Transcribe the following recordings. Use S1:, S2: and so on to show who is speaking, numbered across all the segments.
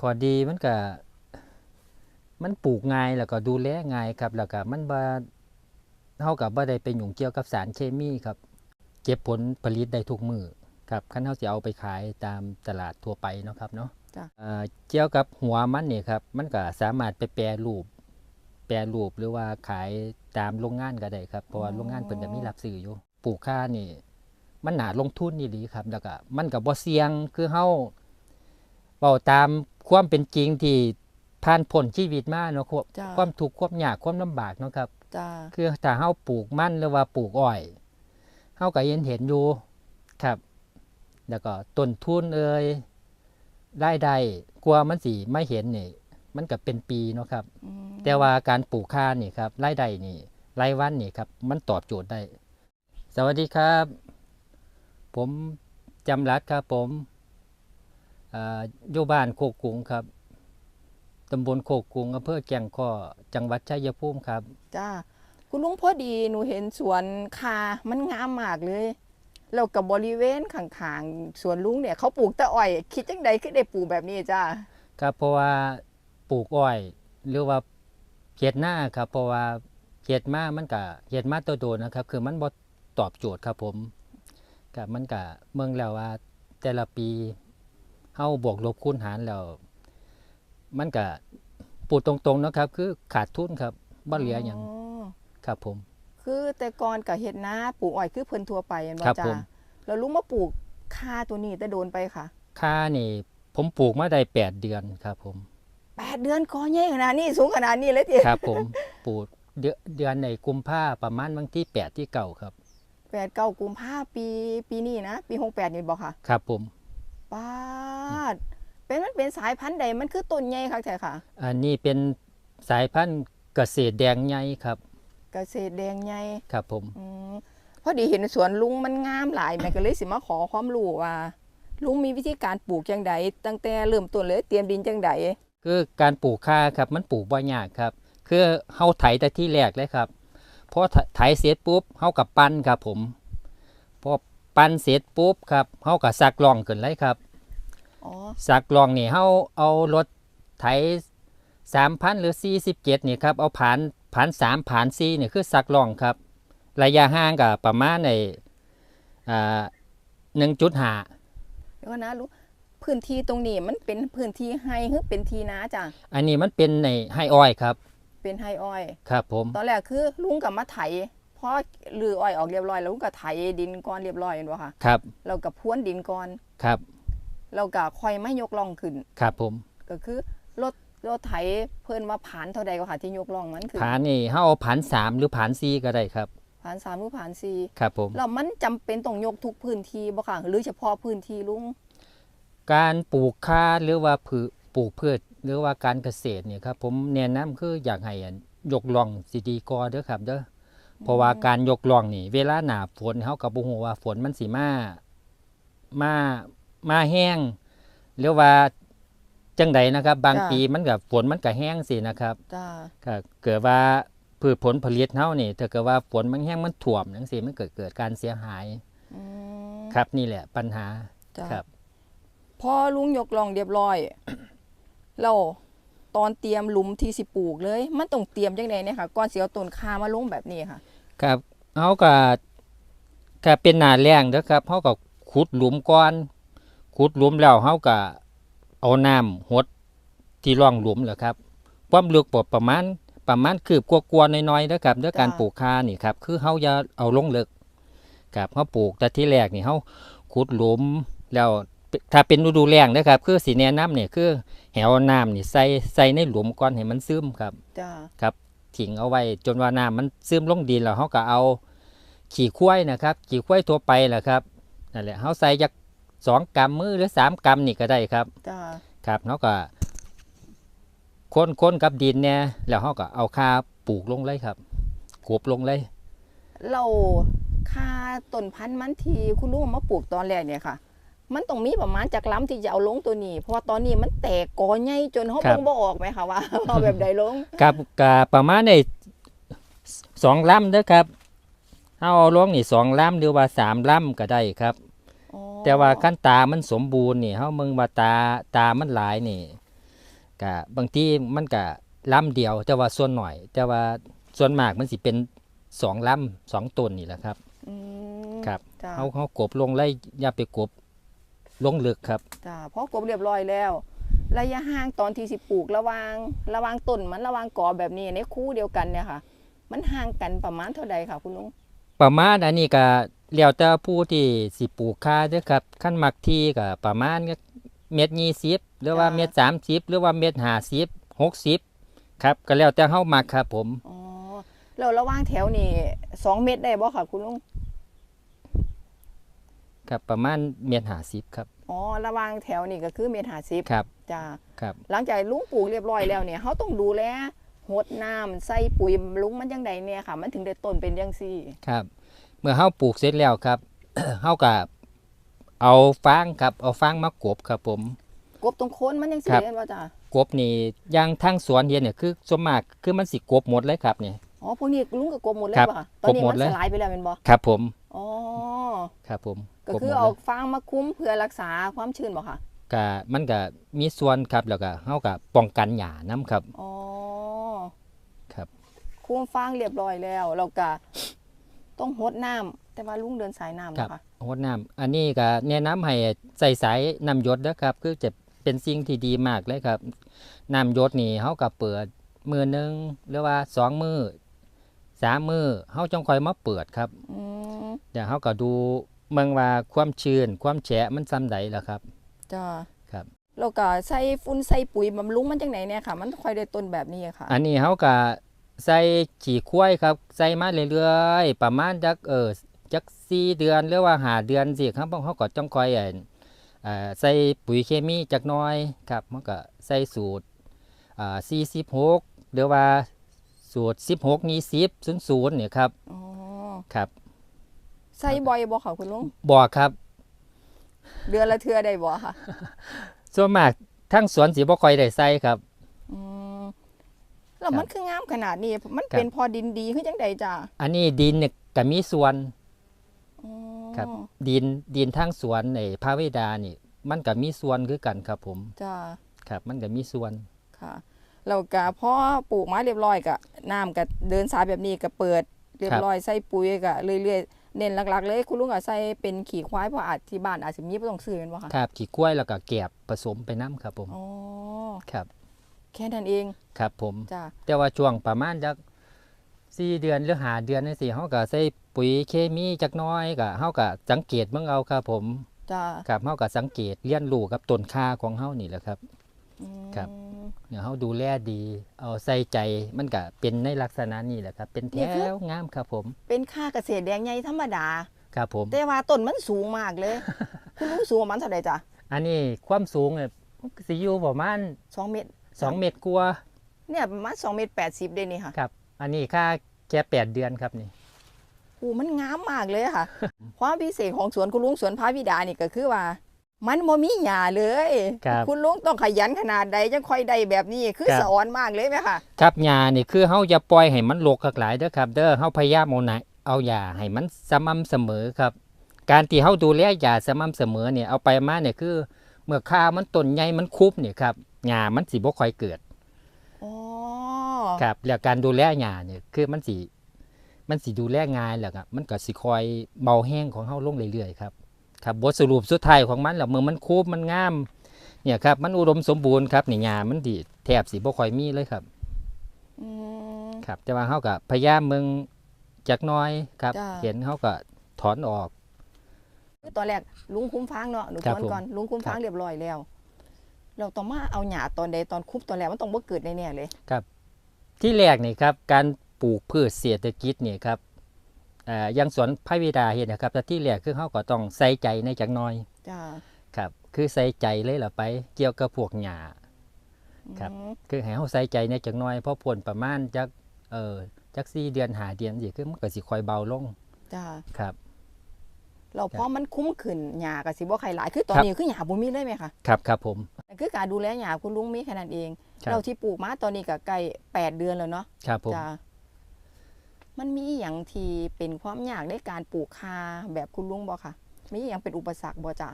S1: ข้อดีมันก็มันปลูกง่ายแล้วก็ดูแลง่ายครับ แล้วก็มันบ่เฮากับบ่ได้ไปยุ่งเกี่ยวกับสารเคมีครับ เก็บผลผลิตได้ทุกมือครับคันเฮาสิเอาไปขายตามตลาดทั่วไปเนาะครับเนาะ
S2: จ้ะ
S1: เอ่อเกี่ยวกับหัวมันนี่ครับ มันก็สามารถไปแปรรูป แปรรูปหรือว่าขายตามโรงงานก็ได้ครับ เพราะว่าโรงงานเพิ่นก็มีรับซื้ออยู่ ปลูกข้านี่ มันน่าลงทุนนี่ดีครับ แล้วก็มันก็บ่เสี่ยงคือเฮาเว้าตาม ความเป็นจริงที่ผ่านพ้นชีวิตมาเนาะครับ
S2: จ้า
S1: ความทุกข์ความยากความลำบากเนาะครับ
S2: จ้า
S1: คือถ้าเฮาปลูกมันหรือว่าปลูกอ้อยเฮาก็เห็นเห็นอยู่ครับ แล้วก็ต้นทุนเอ่ยรายได้กลัวมันสิไม่เห็นนี่มันก็เป็นปีเนาะครับ
S2: อืม
S1: แต่ว่าการปลูกข้าวนี่ครับรายได้นี่รายวันนี่ครับมันตอบโจทย์ได้ สวัสดีครับ ผมจำรัดครับผม อ่าอยู่บ้านโคกกุงครับตำบลโคกกุงอำเภอแก่งข้อจังหวัดชัยภูมิครับ
S2: จ้า คุณลุงพอดีหนูเห็นสวนคา มันงามมากเลย แล้วกับบริเวณข้างๆสวนลุงเนี่ย เขาปลูกแต่อ้อย คิดจังใดคือได้ปลูกแบบนี้จ้า
S1: ครับเพราะว่าปลูกอ้อยหรือว่าเฮ็ดหน้าครับ เพราะว่าเฮ็ดมามันก็เฮ็ดมาตัวโดนนะครับ คือมันบ่ตอบโจทย์ครับผมกับมันก็เมืองแล้วว่าแต่ละปี เฮาบวกลบคูณหารแล้ว มันก็พูดตรงๆนะครับ คือขาดทุนครับบ่เหลือหยัง
S2: อ๋อ
S1: ครับผม
S2: คือแต่ก่อนกับเฮ็ดนาปลูกอ้อยคือเพิ่นทั่วไปแม่นบ่
S1: ครับ
S2: จ้า
S1: ผม
S2: แล้วลุงมาปลูกคาตัวนี้แต่โดนไปค่ะ
S1: ค่านี่ ผมปลูกมาได้แปดเดือนครับผม
S2: แปดเดือนกอใหญ่ขนาดนี้สูงขนาดนี้เลยติ
S1: ครับผมปลูกเดือนเดือนในกุมภาประมาณวันที่แปดที่เก่าครับ
S2: แปดเก้ากุมภาปีปีนี้นะ ปีหกแปดนี่บ่ค่ะ
S1: ครับผม
S2: ป้าด เป็นมันเป็นสายพันธุ์ใดมันคือต้นใหญ่คักแท้ค่ะ
S1: อันนี้เป็นสายพันธุ์เกษตรแดงใหญ่ครับ
S2: เกษตรแดงใหญ่
S1: ครับผม
S2: อืมพอดีเห็นสวนลุงมันงามหลายแม่ก็เลยสิมาขอความรู้ว่า ลุงมีวิธีการปลูกจังใดตั้งแต่เริ่มต้นเลยเตรียมดินจังใด
S1: คือการปลูกข้าครับมันปลูกบ่ยากครับ คือเฮาไถแต่ที่แรกเลยครับพอไถเสร็จปุ๊บเฮากับปั้นครับผมพอ ปั้นเสร็จปุ๊บครับเฮากับสักล่องขึ้นเลยครับ
S2: อ๋อ
S1: สักล่องนี่เฮาเอารถไถ3,000หรือ47นี่ครับเอาผ่านผ่าน3ผ่าน4นี่คือสักล่องครับ ระยะห่างก็ประมาณในอ่า1.5
S2: เดี๋ยวก่อนนะลุงพื้นที่ตรงนี้มันเป็นพื้นที่ให้หรือเป็นที่นาจ้ะ
S1: อันนี้มันเป็นในไฮอ้อยครับ
S2: เป็นไฮอ้อย
S1: ครับผม
S2: ตอนแรกคือลุงกับมาไถ พอลืออ้อยออกเรียบร้อยแล้วลุงก็ไถดินก่อนเรียบร้อยเห็นบ่ค่ะ
S1: ครับ
S2: เรากับพรวนดินก่อน
S1: ครับ
S2: เราก็ค่อยไม่ยกล่องขึ้น
S1: ครับผม
S2: ก็คือรถรถไถเพิ่นมาผ่านเท่าใดก็ค่ะที่ยกล่องมันคือ
S1: ผานนี่เฮาเอาผานสามหรือผานสี่ก็ได้ครับ
S2: ผ่านสามหรือผ่านสี่
S1: ครับผม
S2: แล้วมันจำเป็นต้องยกทุกพื้นที่บ่ค่ะหรือเฉพาะพื้นที่ลุง
S1: การปลูกข้าหรือว่าพืชปลูกพืชหรือว่าการเกษตรเนี่ยครับผมแนะนำคืออยากให้อันยกล่องสิดีกว่าเด้อครับเด้อ เพราะว่าการยกล่องนี่ เวลาหนาฝนเฮาก็บ่ฮู้ว่าฝนมันสิมามามาแห้งหรือว่าจังใดนะครับ บางปีมันก็ฝนมันก็แห้งสินะครับ
S2: จ้า
S1: ก็เกิดว่าพืชผลผลิตเฮานี่ถ้าเกิดว่าฝนมันแห้งมันท่วมจังซี่มันเกิดเกิดการเสียหาย
S2: อืม
S1: ครับนี่แหละ ปัญหา
S2: จ้า
S1: ครับ
S2: พอลุงยกล่องเรียบร้อยเรา ตอนเตรียมหลุมที่สิปลูกเลย มันต้องเตรียมจังไดเนี่ยค่ะก่อนเสิเอาต้นคามาลงแบบนี้ค่ะ
S1: ครับเฮาก็ก็เป็นหน้าแรงเด้อครับเฮาก็ขุดหลุมก่อนขุดหลุมแล้วเฮาก็เอาน้ำหดที่ร่องหลุมแหละครับ ความลึกบ่ประมาณประมาณคืบกว่าๆน้อยๆเด้อครับด้อการปลูกคานี่ครับคือเฮาอย่าเอาลงเลึกครับเฮาปลูกแต่ที่แรกนี่เฮาขุดหลุมแล้ว ถ้าเป็นฤดูแล้งนะครับ คือสิแนะนำเนี่ยคือแหวน้ำนี่ใส่ใส่ในหลุมก่อนให้มันซึมครับ
S2: จ้า
S1: ครับทิ้งเอาไว้จนว่าน้ำมันซึมลงดินแล้วเขาก็เอา ขี้ควายนะครับ ขี้ควายทั่วไปแหละครับนั่นแหละเขาใส่จากสองกำมือหรือสามกำนี่ก็ได้ครับ
S2: จ้า
S1: ครับเขาก็ค้นค้นกับดินเนี่ยแล้วเขาก็เอาคาปลูกลงเลยครับกบลงเลย
S2: เราคาต้นพันธุ์มันที่คุณลุงเอามาปลูกตอนแรกเนี่ยค่ะ มันต้องมีประมาณจากล้ำที่จะเอาลงตัวนี้ เพราะว่าตอนนี้มันแตกกอใหญ่จนเขา
S1: ครับ
S2: เบิ่งบ่ออกไหมคะว่า เอาแบบใดลง
S1: กับกับประมาณในสองลำเด้อครับเอาเอาลงนี่สองลำหรือว่าสามลำก็ได้ครับ
S2: อ๋อ
S1: แต่ว่าขั้นตามันสมบูรณ์นี่เฮาเมืองว่าตาตามันหลายนี่กะบางทีมันกะล้ำเดียว แต่ว่าส่วนหน่อย แต่ว่าส่วนมากมันสิเป็นสองล้ำสองต้นนี่แหละครับ
S2: อืม
S1: ครับ
S2: จ้า
S1: เขาเขากบลงไล่อย่าไปกบ ลงลึกครับ
S2: จ้าพอกบเรียบร้อยแล้ว ระยะห่างตอนที่สิปลูกระหวางระหวางต้นมันระหวางกอแบบนี้ในคู่เดียวกันเนี่ยค่ะ มันห่างกันประมาณเท่าใดค่ะคุณลุง
S1: ประมาณอันนี้ก็แล้วแต่ผู้ที่สิปลูกค่าเด้อครับขั้นมักที่ก็ประมาณเม็ดยี่สิบหรือว่าเม็ดสามสิบหรือว่าเม็ดห้าสิบหกสิบครับ ก็แล้วแต่เฮามักครับผม
S2: อ๋อแล้วระหว่างแถวนี่สองเมตรได้บ่ค่ะคุณลุง
S1: ครับประมาณเม็ดห้าสิบครับ
S2: อ๋อระหว่างแถวนี่ก็คือเมตรห้าสิบ
S1: ครับ
S2: จ้า
S1: ครับ
S2: หลังจากลุงปลูกเรียบร้อยแล้วเนี่ยเขาต้องดูแลหดน้ำใส่ปุ๋ยบำรุงมันยังไงเนี่ยค่ะ มันถึงได้ต้นเป็นยังซี่
S1: ครับ เมื่อเฮาปลูกเสร็จแล้วครับ เฮาก็เอาฟางครับ เอาฟางมากบครับผม
S2: กบตรงโคนมันยังซี่
S1: ครับ
S2: เห็นว่าจ้าก
S1: บนี่อยางทางสวนเฮียเนี่ยคือส่วนมากคือมันสิกบหมดเลยครับนี่
S2: อ๋อพวกนี้ลุงก็กบหมดเลย
S1: ครับ
S2: ป่ะตอนนี้
S1: กบหม
S2: มั
S1: ด
S2: น
S1: เลย
S2: สลายไปแล้วเป็นบ่
S1: ครับผม
S2: อ๋อ
S1: ครับผม
S2: ก็
S1: บ
S2: คือ
S1: หมด
S2: เอา
S1: ลย
S2: ฟางมาคุ้มเพื่อรักษาความชื้นบ่ค่ะ
S1: ก็มันก็มีส่วนครับแล้วก็เฮาก็ป้องกันหญ้านํครับ
S2: อ๋อ
S1: ครับ
S2: คุ้มฟางเรียบร้อยแล้วเราก็ต้องหดน้ำแต่ว่าลุงเดินสายน้ำ
S1: ครับ
S2: นะคะ
S1: งดน้ำอันนี้ก็แนะนำให้ใส่สายน้ำหยศนะครับ คือจะเป็นสิ่งที่ดีมากเลยครับน้ำหยศนี่เฮาก็เปิดมือหนึงหรือว่าสองมือสามมือเฮาจังค่อยมาเปิดครับ
S2: อืม
S1: เดี๋ยวเขาก็ดู เมืองว่าความชื้นความแฉะมันซ้ำใดล่ะครับ
S2: จ้า
S1: ครับ
S2: เราก็ใส่ฝุ่นใส่ปุ๋ยบำรุงมันจังไหนเนี่ยค่ะ มันค่อยได้ต้นแบบนี้ค่ะ
S1: อันนี้เขาก็ใส่ขี่ควายครับ ใส่มาเรื่อยๆประมาณจักเออจักสี่เดือนหรือว่าหาเดือนสิครับเพราะเขาก็จ้องคอยเอ่อเอ่อใส่ปุ๋ยเคมีจักหน้อยครับมันก็ใส่สูตรอ่าสี่สิบหกหรือว่าสูตรสิบหกยี่สิบศูนย์ศูนย์เนี่ยครับ
S2: อ๋อ
S1: ครับ
S2: ใส่บ่อยบ่ค่ะคุณลุง
S1: บอกครับ
S2: เดือนละเทื่อได้บ่ค่ะ
S1: ส่วนมากทั้งสวนสีบ่ค่อยได้ใส่ครับ
S2: อืมแล้วมันคืองามขนาดนี้ มัน
S1: ครับ
S2: เป็นพอดินดีขึ้นจังใดจ้า
S1: อันนี้ดินเนี่ยก็มีส่วน
S2: อ๋อ
S1: ครับ ดินดินทางสวนในพระเวดานี่ มันก็มีส่วนคือกันครับ ผม
S2: จ้า
S1: ครับ มันก็มีส่วน
S2: ค่ะแล้วก็พอปลูกมาเรียบร้อยก็น้ำก็เดินสายแบบนี้ก็เปิด เรียบร้อยใส่ปุ๋ยก็เรื่อยๆ เน้นหลักๆ เลยคุณลุงก็ใส่เป็นขี่ควายเพราะอาจที่บ้านอาจจะมีบ่ต้องซื้อแม่นบ่คะ
S1: ครับขี้กล้วยแล้วก็แกบผสมไปน้ำครับผม
S2: อ๋อ
S1: ครับ
S2: แค่นั้นเอง
S1: ครับผม
S2: จ้า
S1: แต่ว่าช่วงประมาณจักสี่เดือนหรือหาเดือนนี่สิเขาก็ใส่ปุ๋ยเคมีจักหน้อยก็เขาก็สังเกตเบิ่งเอาครับผม
S2: จ้า
S1: ครับเขาก็สังเกตเรียนรู้กับต้นค่าของเขานี่แหละครับ
S2: อืม
S1: ครับเนี่ยเขาดูแลดี เอาใส่ใจมันก็เป็นในลักษณะนี้แหละครับ เป็นแถวงามครับผม
S2: เป็นค่าเกษตรแดงใหญ่ธรรมดา
S1: ครับผม
S2: แต่ว่าต้นมันสูงมากเลย คุณลุงสูงประมาณเท่าใดจ้ะ
S1: อันนี้ความสูงเนี่ยสิอยู่ประมาณ
S2: สองเมตร
S1: สองเมตรกว่า
S2: เนี่ยประมาณสองเมตรแปดสิบเดนี่ค่ะ
S1: ครับ อันนี้ค่าแค่แปดเดือนครับนี่
S2: โอ้มันงามมากเลยค่ะ ความพิเศษของสวนคุณลุงสวนพระบิดานี่ก็คือว่า มันบ่มีหญ้าเลย
S1: ครับ
S2: คุณลุงต้องขยันขนาดใดจังค่อยได้แบบนี้คือ
S1: ครับ
S2: สะออนมากเลยไหมคะ
S1: ครับยานี่คือเฮาอย่าปล่อยให้มันรกหลายเด้อครับ เด้อเฮาพยายามเอาไหนเอายาให้มันสม่ำเสมอครับ การที่เฮาดูแลยาสม่ำเสมอเนี่ยเอาไปมาเนี่ยคือ เมื่อข้าวมันต้นใหญ่มันคุบเนี่ยครับหญ้ามันสิบ่ค่อยเกิด
S2: อ๋อ
S1: ครับ แล้วการดูแลหญ้าเนี่ยคือมันสิมันสิดูแลง่ายแหละครับมันก็สิคอยเบาแห้งของเฮาลงเรื่อยๆครับ ครับบทสรุปสุดท้ายของมันแล้วเมื่อมันคูบมันงามเนี่ยครับมันอุดมสมบูรณ์ครับนี่หญ้ามันดีแทบสิบ่ค่อยมีเลยครับ
S2: อืม
S1: ครับแต่ว่าเขาก็พยายามมึงจักหน้อยครับ
S2: จ้า
S1: เห็นเขาก็ถอนออก
S2: คือตอนแรกลุงคุ้มฟางเนาะหนู
S1: ครับ
S2: ทวนก่อนลุงคุ้มฟาง
S1: ครับ
S2: เรียบร้อยแล้ว เราต้องมาเอาหญ้าตอนใดตอนคุบตอนแรกมันต้องบ่เกิดแน่ๆเลย
S1: ที่แรกนี่ครับ การปลูกพืชเศรษฐกิจนี่ครับ อ่าอยังสวนพระวิดาเห็นนะครับแต่ที่แรกคือเขาก็ต้องใส่ใจในจักหน้อย
S2: จ้า
S1: ครับคือใส่ใจเลยล่ะไป เกี่ยวกับพวกหญ้า ครับ
S2: อืม
S1: คือให้เขาใส่ใจในจักหน้อยเพราะผลประมาณจักเออจักสี่เดือนหาเดือนสิคือมันก็สิคอยเบาลง
S2: จ้า
S1: ครับ
S2: เราพอมันคุ้มขึ้นหญ้าก็สิบ่ใครหลายคือตอน
S1: ครับ
S2: นี้คือหญ้าบ่มีเลยไหมคะ
S1: ครับครับผม
S2: นั่นคือการดูแลหญ้าคุณลุงมีแค่นั้นเอง
S1: ครับ
S2: เราที่ปลูกมาตอนนี้ก็ใกล้แปดเดือนแล้วเนาะ
S1: ครับผม
S2: จ้า มันมีอหย่างที่เป็นความยากในการปลูกคาแบบคุณลุงบ่ค่ะ มีอหย่างเป็นอุปสรรคบ่จ้า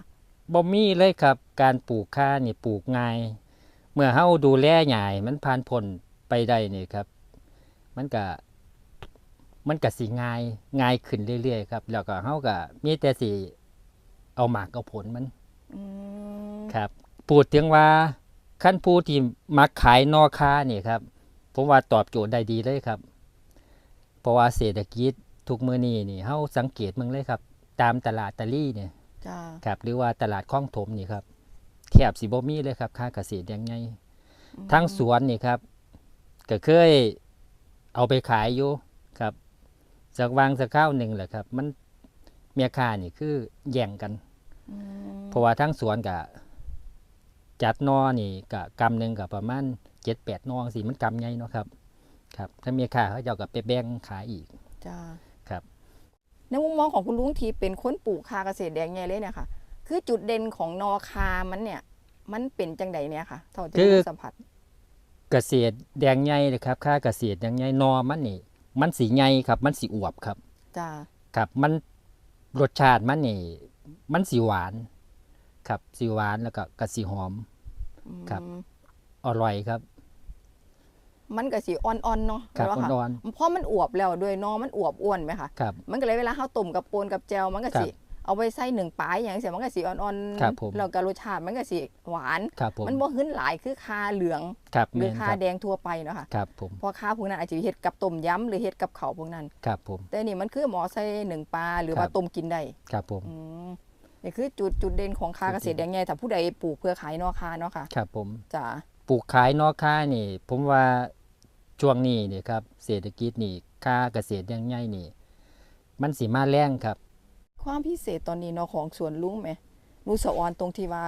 S1: บ่มีเลยครับ การปลูกข้านี่ปลูกง่าย เมื่อเฮาดูแลใหญ่มันผ่านพ้นไปได้นี่ครับ มันก็มันก็สิง่ายง่ายขึ้นเรื่อยๆครับ แล้วก็เฮาก็มีแต่สิเอาหมากเอาผลมัน
S2: อืม
S1: ครับพูดถึงว่าขั้นผู้ที่มักขายนอค้านี่ครับ ผมว่าตอบโจทย์ได้ดีเลยครับ เพราะว่าเศรษฐกิจทุกมื้อนี้นี่เฮาสังเกตมึงเลยครับ ตามตลาดตะลี่เนี่ย
S2: จ้า
S1: ครับ หรือว่าตลาดคลองถมนี่ครับแทบสิบ่มีเลยครับ ค่าเกษตรอย่างไงทั้งสวนนี่ครับ ก็เคยเอาไปขายอยู่ครับสักวางสักข้าวหนึ่งแหละครับ มันเมียค่านี่คือแย่งกัน
S2: อืม
S1: เพราะว่าทั้งสวนกับจัดนอนี่กับกำหนึ่งกับประมาณเจ็ดแปดนอสิมันกำใหญ่เนาะครับ ครับ ถ้าเมียค่าเขาเจ้ากับไปแบ่งขายอีก
S2: จ้า
S1: ครับ
S2: ในมุมมองของคุณลุงที่เป็นคนปลูกคาเกษตรแดงใหญ่เลยเนี่ยค่ะ คือจุดเด่นของนอคามันเนี่ย มันเป็นจังใดเนี่ยค่ะเท่าที่ลุงสัมผัส
S1: เกษตรแดงใหญ่เลยครับค่าเกษตรแดงใหญ่นอมันนี่ มันสีใหญ่ครับ มันสีอวบครับ
S2: จ้า
S1: ครับมันรสชาติมันนี่ มันสีหวาน ครับสีหวานแล้วก็กระสีหอม
S2: อืม
S1: ครับอร่อยครับ
S2: มันก็สีอ่อนๆเนาะ
S1: ครับ
S2: แล้วค่ะ
S1: อ่อน
S2: เพราะมันอวบแล้วด้วยนอมันอวบอ้วนไหมคะ
S1: ๆครับ
S2: มันก็เลยเวลาข้าวต้มกับปนกับแจวมันก็
S1: ครับ
S2: สิเอาไปใส่หนึ่งปลายอย่างเสียมันก็สีอ่อน
S1: ครับผม
S2: แล้วก็รสชาติมันก็สีหวาน
S1: ครับผม
S2: มันบ่หึ้นหลายคือคาเหลือง
S1: ครับ
S2: หรือ
S1: แม่น
S2: คา
S1: ครับ
S2: แดงทั่วไปเนาะค่ะ
S1: ครับผม
S2: เพราะคาพวกนั้นอาจจะเฮ็ดกับต้มยำหรือเฮ็ดกับเขาวพวกนั้น
S1: ครับผม
S2: แต่นี่มันคือหมอใส่หนึ่งปลาหรือ
S1: ครับ
S2: ว่าต้มกินได้
S1: ครับผม
S2: อืมนี่คือจุดจุดเด่นของคาเกษตรแดงใหญ่ถ้าผู้ใดปลูกเพื่อขายนอกคาเนาะค่ะ
S1: ครับผม
S2: จ้า
S1: ปลูกขายนอกค่ายนี่ ผมว่า ช่วงนี้นี่ครับเศรษฐกิจนี่ค่าเกษตรยังใหญ่นี่ มันสีมาแรงครับ
S2: ความพิเศษตอนนี้เนาะของสวนลุงไหมหนูสะออนตรงที่ว่า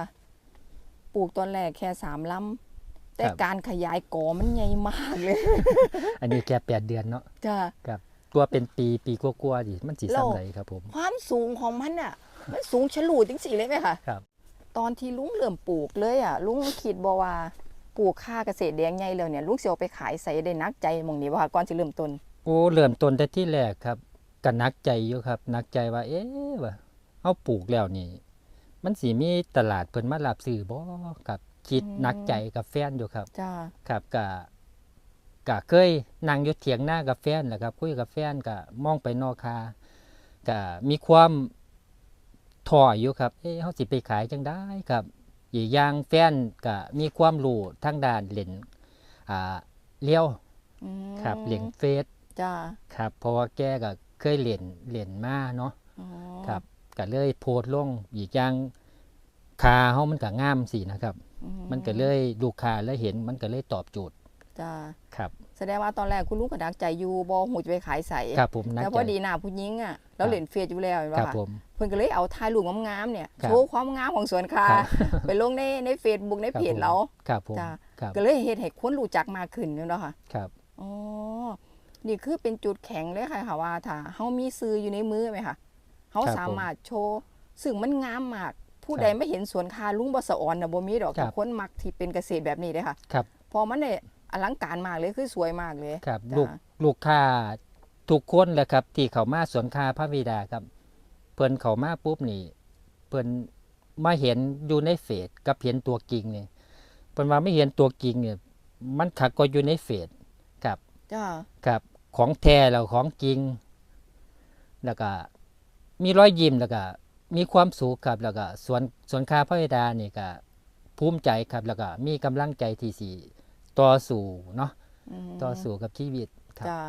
S2: ปลูกตอนแรกแค่สามลำแต่
S1: ครับ
S2: การขยายกอมันใหญ่มากเลย
S1: อันนี้แค่แปดเดือนเนาะ
S2: จ้า
S1: ครับตัวเป็นปีปีกลัวาๆดิมันสี
S2: โล
S1: ซ้ำไรครับผม
S2: ความสูงของมันอะ มันสูงฉลูดจริงๆเลยไหมคะ
S1: ครับ
S2: ตอนที่ลุงเริ่มปลูกเลยอะ ลุงคิดบ่ว่า ปลูกข้าเกษตรแดงใหญ่แล้วเนี่ยลุงสิเอาไปขายใส่ได้นักใจหมองนี้บ่ค่ะก่อนสิเริ่มต้น
S1: โอ้เริ่มต้นแต่ที่แรกครับก็นักใจอยู่ครับนักใจว่า เอ๊ะว่าเอาปลูกแล้วนี่ มันสีมีตลาดเพิ่นมารับซื้อบ่ครับคิด
S2: อืม
S1: นักใจกับแฟนอยู่ครับ
S2: จ้า
S1: ครับกะกะเคยนั่งอยู่เถียงหน้ากับแฟนแหละครับคุยกับแฟนกะมองไปนอกคากะมีความถ่ออยู่ครับ เอ๊ะเขาสิไปขายจังได้ครับ อีกอย่างแฟนกะมีความรู้ทางด้านเล่นอ่าเลี้ยว
S2: อืม
S1: ครับเล่นเฟซ
S2: จ้า
S1: ครับ เพราะว่าแกก็เคยเล่นเล่นมาเนาะ
S2: อ๋อ
S1: ครับก็เลยโพสต์ลงอีกอย่างคาเฮามันก็งามสินะครับ
S2: อื
S1: มันก็เลยลูกค้าแล้วเห็นมันก็เลยตอบโจทย์
S2: จ้า
S1: ครับ
S2: แสดงว่าตอนแรกคุณลุงก็ดักใจอยู่บ่หูจะไปขายใส่
S1: ครับผมนัก
S2: แล้ว
S1: ใจ
S2: พอดีหน้าผู้หญิงอะแล้วเล่นเฟซอยู่แล้วเห็น
S1: ครั
S2: ป่ะ
S1: บ
S2: ค่ะ
S1: ผม
S2: เพิ่นก็เลยเอาถ่ายรูปงามๆเนี่ย
S1: ครับ
S2: โชว์ความงามของสวนคา
S1: ครับ
S2: ไปลงในในเฟซบุ๊กในเพจ
S1: ครับผม
S2: เรา
S1: ครับผม
S2: จ้ะ
S1: ครับ
S2: ก็เลยเฮ็ดให้คนรู้จักมากขึ้นเนาะค่ะ
S1: ครับ
S2: อ๋อนี่คือเป็นจุดแข็งเลยค่ะค่ะว่าถ้าเฮามีซื้ออยู่ในมือไหมคะเฮาสามารถโชว์ซึ่งมันงามมากผู้ใดไม่เห็นสวนคาลุงบ่สะออนน่ะบ่มีดอกแต่คนมักที่เป็นเกษตรแบบนี้เลยค่ะ
S1: ครับ
S2: เพอมันเนี่ย อลังการมากเลยคือสวยมากเลย
S1: ครับ
S2: จ้ะ
S1: ลูกลูกค้าทุกคนแหละครับ ที่เขามาสวนค้าพระบิดาครับ เพิ่นเขามาปุ๊บนี่ เพิ่นมาเห็นอยู่ในเฟซกับเห็นตัวจริงนี่เพิ่นว่าไม่เห็นตัวจริงเนี่ยมันขักก็อยู่ในเฟซครับ
S2: จ้า
S1: ครับ ของแท้แล้วของจริง แล้วก็ มีรอยยิ้มแล้วก็มีความสุขครับแล้วก็สวนสวนค้าพระบิดานี่ก็ภูมิใจครับแล้วก็มีกำลังใจที่สี ต่อสู้เนาะ
S2: ม
S1: ต่อสู้กับชีวิตครับ
S2: จ้า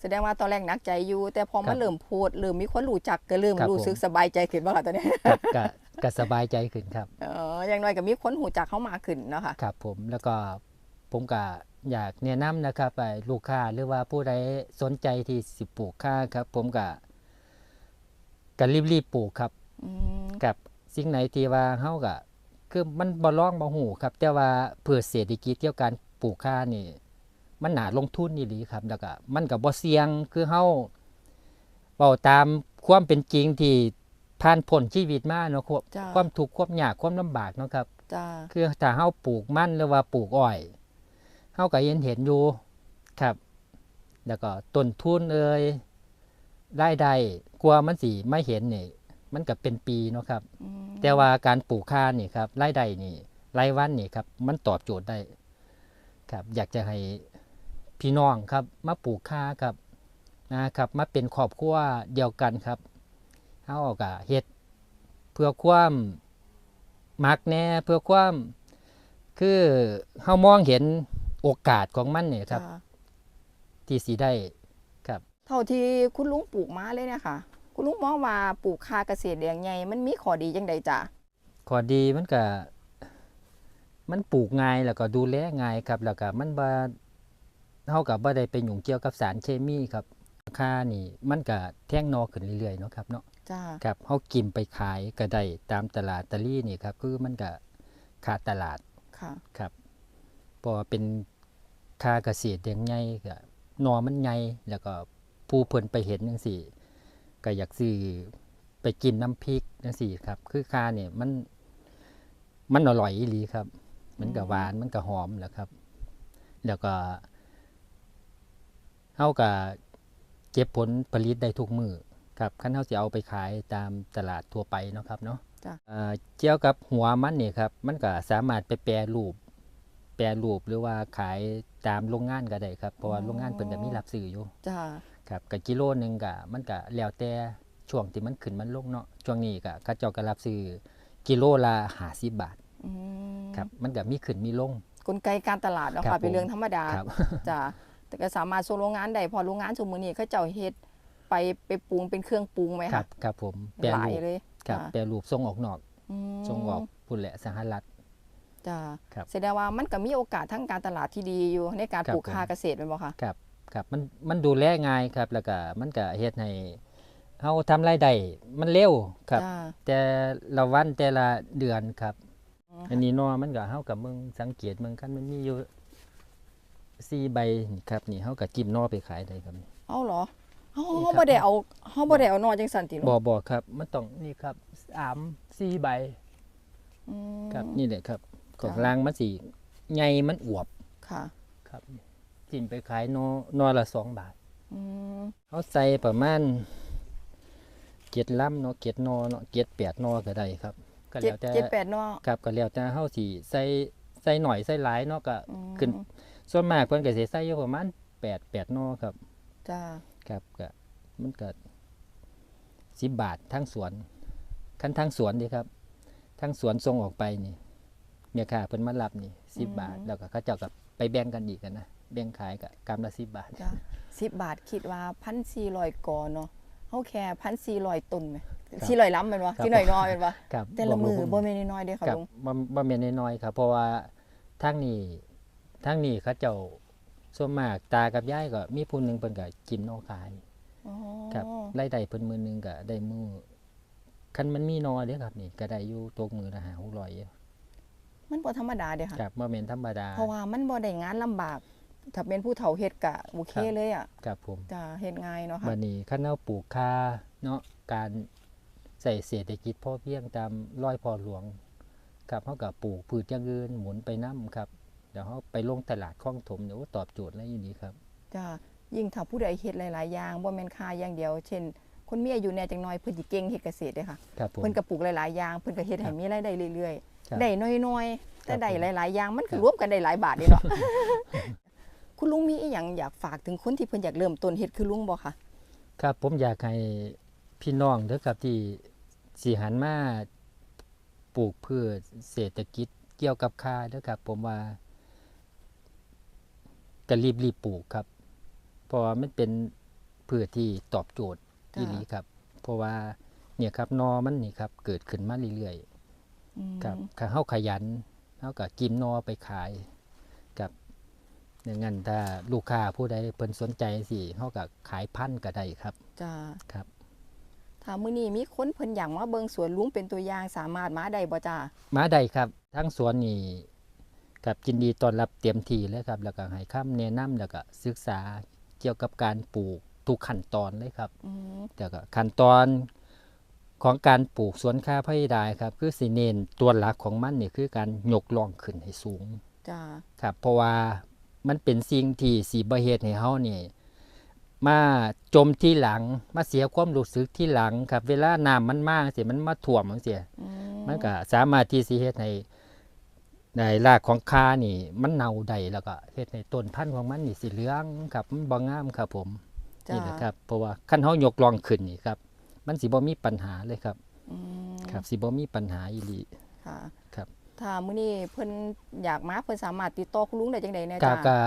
S2: แสดงว่าตอนแรกหนักใจอยู่ แต่พอ
S1: ครั
S2: มา
S1: บ
S2: เริ่มโพสต์เริ่มมีคนรู้จักก็เริ่ม
S1: ครับ
S2: รู้สึก
S1: ผม
S2: สบายใจขึ้นบ้างค่ะตอนนี้
S1: ครับก็ก็สบายใจขึ้นครับ
S2: เอออย่างน้อยก็มีคนหูจักเข้ามาขึ้นเนาะค่ะ
S1: ครับ ผมแล้วก็ผมก็อยากแนะนำนะครับไปลูกค้าหรือว่าผู้ใดสนใจที่สิปลูกข้าครับ ผมก็ก็รีบๆปลูกครับ
S2: อืม
S1: กับสิ่งไหนที่ว่าเฮาก็คือมันบ่ร้องบ่หูครับ แต่ว่าเพื่อเศรษฐกิจเกี่ยวกับการ ปลูกข้านี่ มันน่าลงทุนนี่หลีครับ แล้วก็มันก็บ่เสี่ยงคือเฮาเว้าตามความเป็นจริงที่ผ่านพ้นชีวิตมาเนาะครับ
S2: จ้า
S1: ความทุกข์ความยากความลำบากเนาะครับ
S2: จ้า
S1: คือถ้าเฮาปลูกมันหรือว่าปลูกอ้อยเฮาก็เห็นเห็นอยู่ครับ แล้วก็ต้นทุนเอ่ยรายได้กลัวมันสิไม่เห็นนี่มันก็เป็นปีเนาะครับ
S2: อืม
S1: แต่ว่าการปลูกข้าวนี่ครับรายได้นี่รายวันนี่ครับ มันตอบโจทย์ได้ ครับอยากจะให้พี่น้องครับมาปลูกข้าครับนะครับมาเป็นครอบครัวเดียวกันครับเฮาก็เฮ็ดเพื่อความมักแน่เพื่อความคือเฮามองเห็นโอกาสของมันเนี่ยครับ
S2: จ้ะ
S1: ที่สิได้ครับ
S2: เท่าที่คุณลุงปลูกมาเลยเนี่ยค่ะ คุณลุงมองว่าปลูกคาเกษตรอย่างไงมันมีข้อดีจังใดจ้ะ
S1: ข้อดีมันก็ มันปลูกง่ายแล้วก็ดูแลง่ายครับแล้วก็มันบ่เฮากับบ่ได้ไปยุ่งเกี่ยวกับสารเคมีครับราคานี่มันก็แท่งนอขึ้นเรื่อยๆเนาะครับเนาะ
S2: จ้า
S1: ครับเฮากินไปขายก็ได้ตามตลาดตะลี่นี่ครับคือมันก็ขาดตลาด
S2: ค่ะ
S1: ครับเพอเป็นค่าเกษตรอย่างใหญ่ก็หนอมันใหญ่แล้วก็ผู้เพิ่นไปเห็นจังซี่ก็อยากซื้อไปกินน้ำพริกจังซี่ครับ คือค่าเนี่ยมันมันอร่อยอีหลีครับ มันก็หวานมันก็หอมแหละครับ แล้วก็เฮาก็เก็บผลผลิตได้ทุกมือครับคันเฮาสิเอาไปขายตามตลาดทั่วไปเนาะครับเนาะ
S2: จ้ะ
S1: เอ่อเกี่ยวกับหัวมันนี่ครับ มันก็สามารถไปแปรรูป แปรรูปหรือว่าขายตามโรงงานก็ได้ครับ เพราะว่าโรงงานเพิ่นก็มีรับซื้ออยู่
S2: จ้า
S1: ครับก็กิโลหนึงก็มันก็แล้วแต่ช่วงที่มันขึ้นมันลงเนาะช่วงนี้ก็เขาเจ้าก็รับซื้อกิโลละ50บาท
S2: อืม
S1: ครับมันก็มีขึ้นมีลง
S2: กลไกการตลาดเนาะ
S1: ครั
S2: ค่ะ
S1: บ
S2: เป็นเรื่องธรรมดา
S1: ครับ
S2: จ้าแต่ก็สามารถส่งโรงงานได้เพอโรงงานสมมือนี้เขาเจ้าเฮ็ดไปไปปรุงเป็นเครื่องปรุงไหม
S1: ครั
S2: คะ
S1: บครับผมแปร
S2: หลาย
S1: รูป
S2: เลย
S1: ครับ
S2: จ้ะ
S1: แปรรูปส่งออกนอก
S2: อืม
S1: ส่งออกพุ่นแหละสหรัฐ
S2: จ้า
S1: ครับ
S2: แสดงว่ามันก็มีโอกาสทั้งการตลาดที่ดีอยู่ในการ
S1: ครับ
S2: ปลูก
S1: ผม
S2: คาเกษตรเป็นบ่คะ
S1: ครับครับมันมันดูแลง่ายครับ แล้วก็มันก็เฮ็ดให้เฮาทำรายได้มันเร็วครับ
S2: จ้า
S1: แต่ละวันแต่ละเดือนครับ
S2: อืม
S1: อันนี้เนอมันก็เฮากับมึงสังเกตมึงคันมันมีอยู่สี่ใบนี่ครับ นี่เฮาก็จิ้มนอไปขายได้ครับนี่
S2: เอาเหรอเฮา
S1: นี่
S2: เฮา
S1: ครับ
S2: บ่ได้เอาเฮาบ่ได้เอานอจังสันติลูก
S1: บ่บ่ครับ มันต้องนี่ครับสามสี่ใบ
S2: อืม
S1: ครับนี่แหละครับ ของ
S2: จ้ะ
S1: ล่างมันสิใหญ่มันอวบ
S2: ค่ะ
S1: ครับจิ้มไปขายนอนอละสองบาท
S2: อืม
S1: เขาใส่ประมาณเจ็ดลำเนาะเจ็ดนอเนาะเจ็ดแปดนอก็ได้ครับ ก็
S2: เจ็
S1: แล้
S2: ด
S1: วแต่
S2: เจ็ดแปดนอ
S1: ครับก็แล้วแต่เฮาสิใส่ใส่หน่อยใส่หลายเนาะก็
S2: อืม
S1: ขึ้น ส่วนมากเพิ่นก็สิใส่อยู่ประมาณแปดแปดนอครับ
S2: จ้า
S1: ครับก็มันก็สิบบาททั้งสวนคันทั้งสวนดีครับทั้งสวนส่งออกไปนี่เมียค่าเพิ่นมารับนี่สิบบาท แล้วก็เขาเจ้ากับไปแบ่งกันอีกกันนะแบ่งขายกับกำละสิบบาท
S2: จ้า10บาทคิดว่า1,400กอเนาะเฮาแค่1,400ต้นไหม 400ลำแม่นบ่
S1: ครับ
S2: ที่หน่อยน้อยแม่นบ่
S1: ครับ
S2: แต่ละมือ
S1: บ่
S2: บ่แม่นน้อยๆเด้อค่ะ
S1: ครับ
S2: ลุง
S1: บ่บ่แม่นน้อยๆครับ เพราะว่าทางนี้ทางนี้เขาเจ้าส่วนมากตากับยายก็มีผู้หนึงเพิ่นก็กินนอขาย
S2: อ๋อ
S1: ครับรายได้เพิ่นมื้อหนึงก็ได้มื้อคันมันมีนอเด้อครับนี่ก็ได้อยู่ตกมือละ5 600อยู่
S2: มันบ่ธรรมดาเด้อค่ะ
S1: ครับบ่แม่นธรรมดา
S2: เพราะว่ามันบ่ได้งานลำบาก ถ้าเป็นผู้เฒ่าเฮ็ดก็โอเค
S1: ครับ
S2: เลยอะ
S1: ครับผม
S2: จะเฮ็ดง่ายเนาะ
S1: บั
S2: ค่ะ
S1: ดนี้คันเอาปลูกคาเนาะการ ใส่เศรษฐกิจพอเพียงตามร้อยพอหลวงครับเฮาก็ปลูกพืชอย่างอื่นหมุนไปนํครับเดี๋ยวเฮาไปลงตลาดคลองถมเดี๋ยวตอบโจทย์แล้วอยู่ดีครับ
S2: จ้ายิ่งถ้าผู้ใดเฮ็ดหลาย ๆ อย่างบ่แม่นค่าอย่างเดียว เช่น คนมีอายุแหน่จังน้อยเพิ่นสิเก่งเฮ็ดเกษตรเด้อค่ะ
S1: ครับผม
S2: เพิ่นก็ปลูกหลาย ๆ อย่างเพิ่นก็เฮ็ดให้
S1: ครับ
S2: มีรายได้เรื่อย
S1: ครับ
S2: ๆได้น้อย ๆ แต่
S1: ครับ
S2: ได้
S1: ผม
S2: หลาย ๆ อย่างมัน
S1: ครั
S2: คือบรวมกันได้หลายบาทเด้เนาะคุณลุงมีอีหยังอยากฝากถึงคนที่เพิ่นอยากเริ่มต้นเฮ็ดคือลุงบ่คะ
S1: ครับผมอยากให้พี่น้องเด้อครับที่ สิหันมาปลูกพืชเศรษฐกิจเกี่ยวกับค้าเด้อครับ ผมว่าก็รีบรีบปลูกครับ เพราะว่ามันเป็นพืชที่ตอบโจทย์
S2: จ้ะ
S1: อีหลีครับ เพราะว่าเนี่ยครับนอมันนี่ครับ เกิดขึ้นมาเรื่อย
S2: อืม
S1: ๆครับถ้าเฮาขยันเฮาก็กินนอไปขายครับอย่างนั้นถ้าลูกค้าผู้ใดเพิ่นสนใจสิเฮาก็ขายพันธุ์ก็ได้ครับ
S2: จ้า
S1: ครับ
S2: ถ้ามื้อนี้มีคนเพิ่นอยากมาเบิ่งสวนลุงเป็นตัวอย่างสามารถมาได้บ่จ้า
S1: มาได้ครับทั้งสวนนี่กับยินดีต้อนรับเต็มที่เลยครับแล้วก็ให้คำแนะนำแล้วก็ศึกษาเกี่ยวกับการปลูกทุกขั้นตอนเลยครับ
S2: อืม
S1: แล้วก็ขั้นตอนของการปลูกสวนค้าพระดายครับ คือสิเน้นตัวหลักของมันนี่คือการยกล่องขึ้นให้สูง
S2: จ้า
S1: ครับ เพราะว่ามันเป็นสิ่งที่สีบเฮ็ดให้เฮานี่ มาจมที่หลัง มาเสียความรู้สึกที่หลังครับ เวลาน้ำมันมากสิมันมาท่วมจังซี่
S2: อื
S1: มันก็สามารถที่สิเฮ็ดให้ในรากของคานี่ มันเน่าได้แล้วก็เฮ็ดให้ต้นพันธุ์ของมันนี่สิเหลืองครับมันบ่งามครับผม
S2: จ้า
S1: นี่นะครับเพราะว่าคันเฮายกลองขึ้นนี่ครับ มันสิบ่มีปัญหาเลยครับ
S2: อืม
S1: ครับสิบ่มีปัญหาอีหลี
S2: ค่ะ
S1: ครับ
S2: ถ้ามื้อนี้เพิ่นอยากมาเพิ่นสามารถติดต่อคุณลุงได้จังได๋แน่
S1: ก็
S2: จ้า
S1: ก็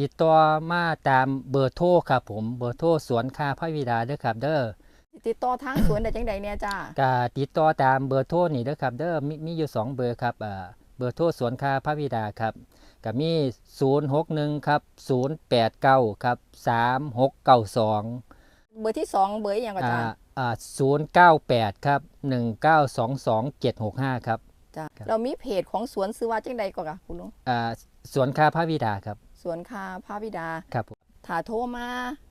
S1: ติดต่อมาตามเบอร์โทรครับผมเบอร์โทรสวนคาพระวิดาเด้อครับ เด้อ
S2: ติดต่อทางสวนได้จังได๋แน่จ้า
S1: ก็ติดต่อตามเบอร์โทรนี่เด้อครับ เด้อมีมีอยู่สองเบอร์ครับอ่าเบอร์โทรสวนคาพระวิดาครับก็มี 061ครับ089ครับ3692
S2: เบอร์ที่สองเบอร์อีหยังก็
S1: อ่า
S2: จ้า
S1: อ่า098ครับ1922765ครับ
S2: จ้า
S1: ครับ
S2: เรามีเพจของสวนซื้อว่าจังใดก็ค่ะคุณลุง
S1: อ่าสวนคาพระวิดาครับ
S2: สวนคาพระบิดา
S1: ครับผม
S2: ถ้าโทรมา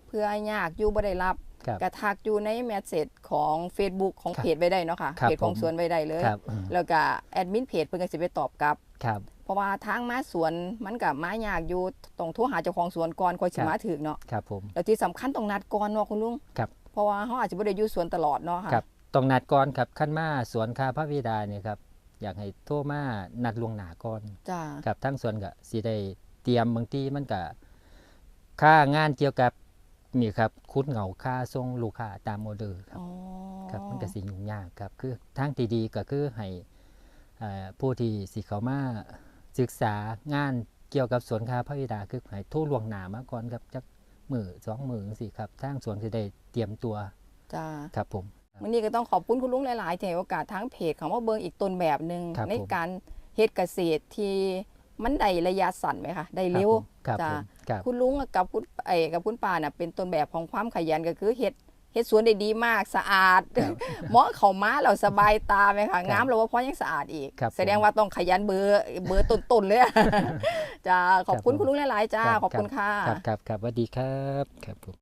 S2: เพื่ออยากอยู่บ่ได้รับ
S1: ครับ
S2: กระทักอยู่ในแมสเซจของ Facebook ของ
S1: ครับ
S2: เพจไว้ได้เนาะค่ะ
S1: ครับ
S2: เพจของ
S1: ผม
S2: สวนไว้ได้เลย
S1: ครับอืม
S2: แล้วก็แอดมินเพจเพิ่นก็สิไปตอบกลับ
S1: ครับ
S2: เพราะว่าทางมาสวนมันก็มายากอยู่ต้องโทรหาเจ้าของสวนก่อนค่อยสิ
S1: ครับ
S2: มาถึงเนาะ
S1: ครับผม
S2: แล้วที่สำคัญต้องนัดก่อนเนาะคุณลุง
S1: ครับ
S2: เพราะว่าเขาอาจจะบ่ได้อยู่สวนตลอดเนาะค่ะ
S1: ครับต้องนัดก่อนครับขั้นมาสวนคาพระวิดาเนี่ยครับ อยากให้โทรมานัดล่วงหน้าก่อน
S2: จ้า
S1: ครับทั้งสวนก็สิได้เตรียมบางทีมันก็ค่างานเกี่ยวกับนี่ครับคุดเหงาค่าส่งลูกค้าตามออเดอร์ครับ
S2: อ๋อ
S1: ครับมันก็สิยุ่งยากครับคือทางที่ดีก็คือให้เอ่อผู้ที่สิเขามาศึกษางานเกี่ยวกับสวนคาพระวิดาคือให้โทรล่วงหน้ามาก่อนครับจักมือสองมือสิครับทางสวนสิได้เตรียมตัว
S2: จ้า
S1: ครับผม
S2: วันนี้ก็ต้องขอบคุณคุณลุงหลายๆที่ให้โอกาสทางเพจของว่าเบิงอีกต้นแบบหนึ่ง
S1: ครับ
S2: ใน
S1: ผม
S2: การเฮ็ดเกษตรที่มันได้ระยะสั้นไหมคะได้เร็ว
S1: ครับ
S2: จ้า
S1: ผมครับ
S2: คุณลุงกับคุณไอ้กับคุณป้าน่ะเป็นต้นแบบของความขยันก็คือเฮ็ดเฮ็ดสวนได้ดีมากสะอาด
S1: ครับ
S2: เหมาะเข้ามาเราสบายตาไหมคะ
S1: ครับ
S2: งามแล้วว่าเพราะยังสะอาดอีก
S1: ครับ
S2: แสดงว่าต้องขยันเบอร์เบอร์ต้นๆเลยจ้าขอบคุณ
S1: ครับผม
S2: คุณลุงหลายๆจ้า
S1: ครับ
S2: ขอบคุณค่ะ
S1: ครับครับครับสวัสดีครับครับผม